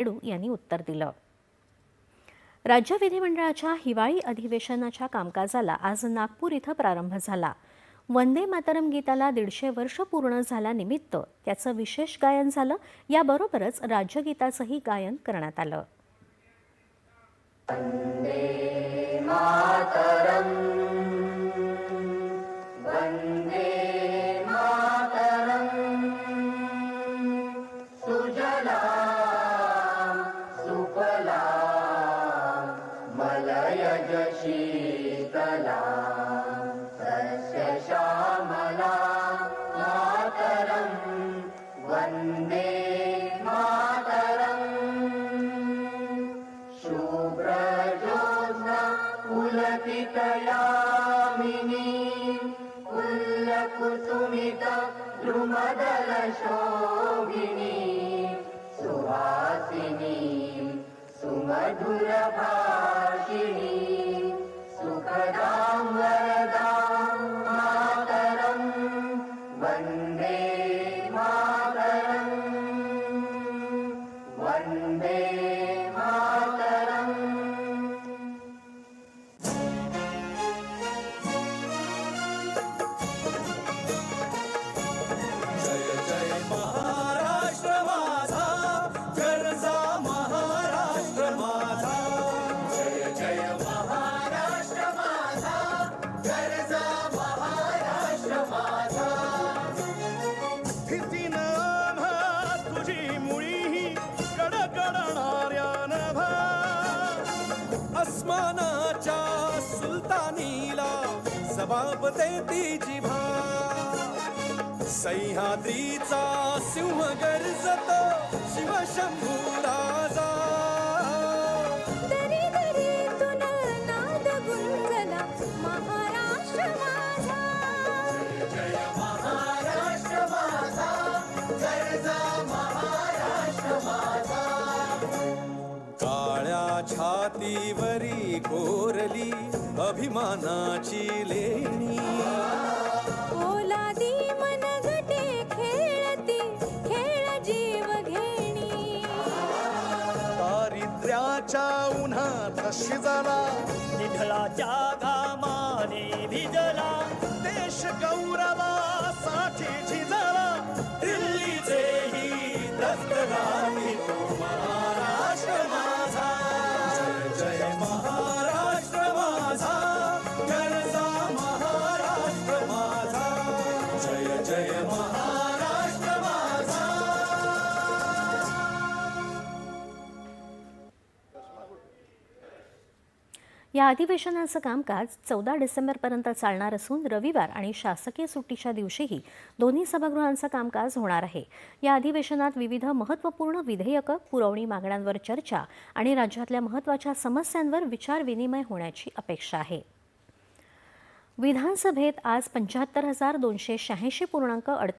नायडू यांनी उत्तर दिलं. राज्य विधिमंडळाच्या हिवाळी अधिवेशनाच्या कामकाजाला आज नागपूर इथं प्रारंभ झाला. वंदे मातरम गीताला दीडशे वर्ष पूर्ण झाल्यानिमित्त त्याचं विशेष गायन झालं. याबरोबरच राज्यगीताचंही गायन करण्यात आलं. शीतला दश शामला मातरम्। वन्मे मातरम्। शुभ्रजोस पुलकितयामिनी कुल्लकुसुमित द्रुमदलशो मानाच्या सुलतानीला जबाब देती जिभा सह्याद्रीचा सिंह गर्जतो शिवशंभू राजा छातीवरी कोरली अभिमानाची लेणी. ओलादी मनगटे खेळती खेळ जीव घेणी. दारिद्र्याच्या उन्हात शिजला निढळाच्या घामाने भिजला देश गौरवासाठी झिजला दिल्लीचेही दस्तरामी तो या अधिवेशनाचं कामकाज चौदा डिसेंबरपर्यंत चालणार असून रविवार आणि शासकीय सुट्टीच्या दिवशीही दोन्ही सभागृहांचं कामकाज होणार आहे. या अधिवेशनात विविध महत्त्वपूर्ण विधेयकं पुरवणी मागण्यांवर चर्चा आणि राज्यातल्या महत्त्वाच्या समस्यांवर विचारविनिमय होण्याची अपेक्षा आहे. विधानसभेत आज पंच्याहत्तर हजार दोनशे शहाऐंशी पूर्णांक